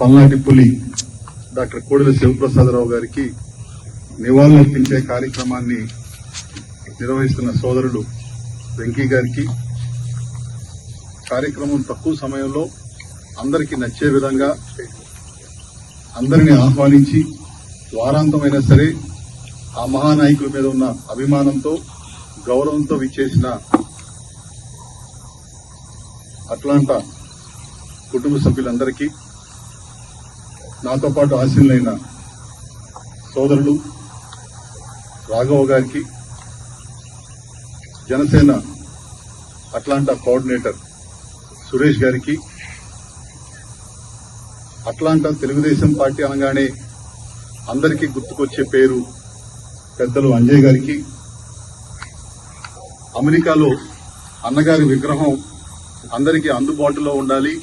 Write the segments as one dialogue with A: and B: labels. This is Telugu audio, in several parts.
A: పల్నాటి పులి డాక్టర్ కోడెల శివప్రసాదరావు గారికి నివాళులర్పించే కార్యక్రమాన్ని నిర్వహిస్తున్న సోదరుడు వెంకీ గారికి. కార్యక్రమం తక్కువ సమయంలో అందరికీ నచ్చే విధంగా అందరిని ఆహ్వానించి వారాంతమైనా సరే ఆ మహానాయకుల మీద ఉన్న అభిమానంతో గౌరవంతో విచ్చేసిన అట్లాంటా కుటుంబ సభ్యులందరికీ నాతో పాటు ఆశీనులైన సోదరుడు రాఘవ గారికి జనసేన అట్లాంటా కోఆర్డినేటర్ సురేష్ గారికి అట్లాంటా తెలుగుదేశం పార్టీ అనగానే అందరికీ గుర్తుకొచ్చే పేరు పెద్దలు అంజయ్ గారికి. అమెరికాలో అన్నగారి విగ్రహం అందరికీ అందుబాటులో ఉండాలి.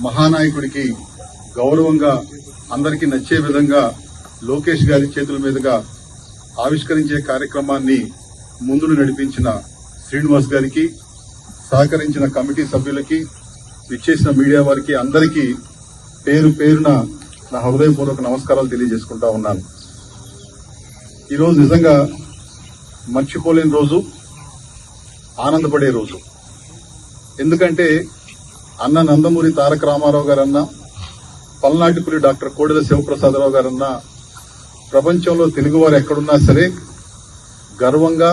A: మహానాయకుడికి గౌరవంగా అందరికీ నచ్చే విధంగా లోకేష్ గారి చేతుల మీదుగా ఆవిష్కరించే కార్యక్రమాన్ని ముందును నడిపించిన శ్రీనివాస్ గారికి సహకరించిన కమిటీ సభ్యులకి విచ్చేసిన మీడియా వారికి అందరికీ పేరు పేరున నా హృదయపూర్వక నమస్కారాలు తెలియజేసుకుంటా ఉన్నాను. ఈరోజు నిజంగా మర్చిపోలేని రోజు ఆనందపడే రోజు. ఎందుకంటే అన్న నందమూరి తారక రామారావు గారన్న పల్నాటిపురి డాక్టర్ కోడెల శివప్రసాదరావు గారన్న ప్రపంచంలో తెలుగువారు ఎక్కడున్నా సరే గర్వంగా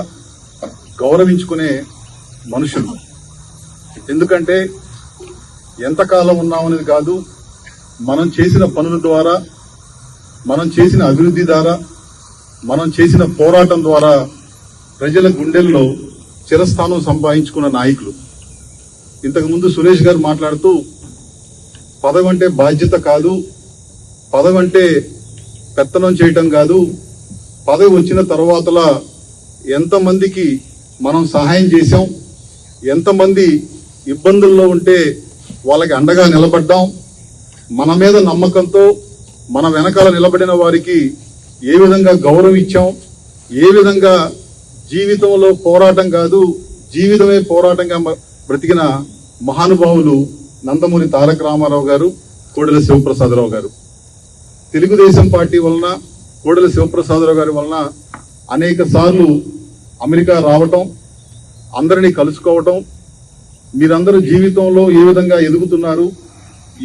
A: గౌరవించుకునే మనుషులు. ఎందుకంటే ఎంతకాలం ఉన్నామనేది కాదు మనం చేసిన పనుల ద్వారా మనం చేసిన అభివృద్ధి ద్వారా మనం చేసిన పోరాటం ద్వారా ప్రజల గుండెల్లో చిరస్థానం సంపాదించుకున్న నాయకులు. ఇంతకుముందు సురేష్ గారు మాట్లాడుతూ పదవి అంటే బాధ్యత కాదు పదవి అంటే పెత్తనం చేయటం కాదు. పదవి వచ్చిన తర్వాతల ఎంతమందికి మనం సహాయం చేసాం ఎంతమంది ఇబ్బందుల్లో ఉంటే వాళ్ళకి అండగా నిలబడ్డాం. మన మీద నమ్మకంతో మన వెనకాల నిలబడిన వారికి ఏ విధంగా గౌరవం ఇచ్చాం ఏ విధంగా జీవితంలో పోరాటం కాదు జీవితమే పోరాటంగా బ్రతికిన మహానుభావులు నందమూరి తారక రామారావు గారు కోడెల శివప్రసాదరావు గారు. తెలుగుదేశం పార్టీ వలన కోడెల శివప్రసాదరావు గారి వలన అనేక సార్లు అమెరికా రావటం అందరినీ కలుసుకోవటం మీరందరూ జీవితంలో ఏ విధంగా ఎదుగుతున్నారు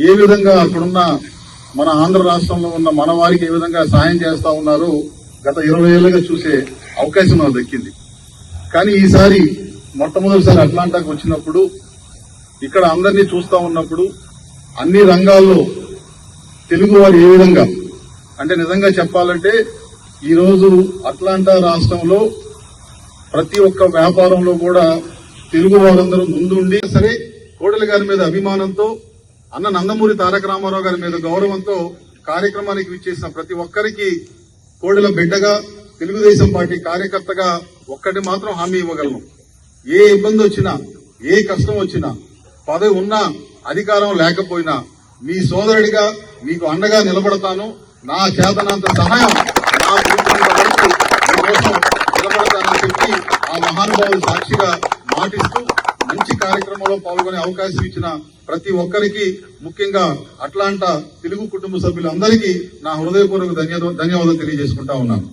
A: ఏ విధంగా అక్కడున్న మన ఆంధ్ర రాష్ట్రంలో ఉన్న మన వారికి ఏ విధంగా సాయం చేస్తా ఉన్నారో గత ఇరవై ఏళ్ళుగా చూసే అవకాశం నాకు దక్కింది. కానీ ఈసారి మొట్టమొదటిసారి అట్లాంటాకు వచ్చినప్పుడు ఇక్కడ అందరినీ చూస్తా ఉన్నప్పుడు అన్ని రంగాల్లో తెలుగు వారు ఏ విధంగా? అంటే నిజంగా చెప్పాలంటే ఈరోజు అట్లాంటా రాష్ట్రంలో ప్రతి ఒక్క వ్యాపారంలో కూడా తెలుగు వారందరూ ముందుండి సరే కోడలి గారి మీద అభిమానంతో అన్న నందమూరి తారక రామారావు గారి మీద గౌరవంతో కార్యక్రమానికి విచ్చేసిన ప్రతి ఒక్కరికి కోడెల బిడ్డగా తెలుగుదేశం పార్టీ కార్యకర్తగా ఒక్కటి మాత్రం హామీ ఇవ్వగలను. ఏ ఇబ్బంది వచ్చినా ఏ కష్టం వచ్చినా పదవి ఉన్నా అధికారం లేకపోయినా మీ సోదరుడిగా మీకు అండగా నిలబడతాను. నా చేతనంత సహాయం నా వరకు మీకోసం నిలబడతానని చెప్పి ఆ మహానుభావులు సాక్షిగా మాటిస్తూ మంచి కార్యక్రమంలో పాల్గొనే అవకాశం ఇచ్చిన ప్రతి ఒక్కరికి ముఖ్యంగా అట్లాంటా తెలుగు కుటుంబ సభ్యులందరికీ నా హృదయపూర్వక ధన్యవాదం ధన్యవాదాలు తెలియజేసుకుంటా ఉన్నాను.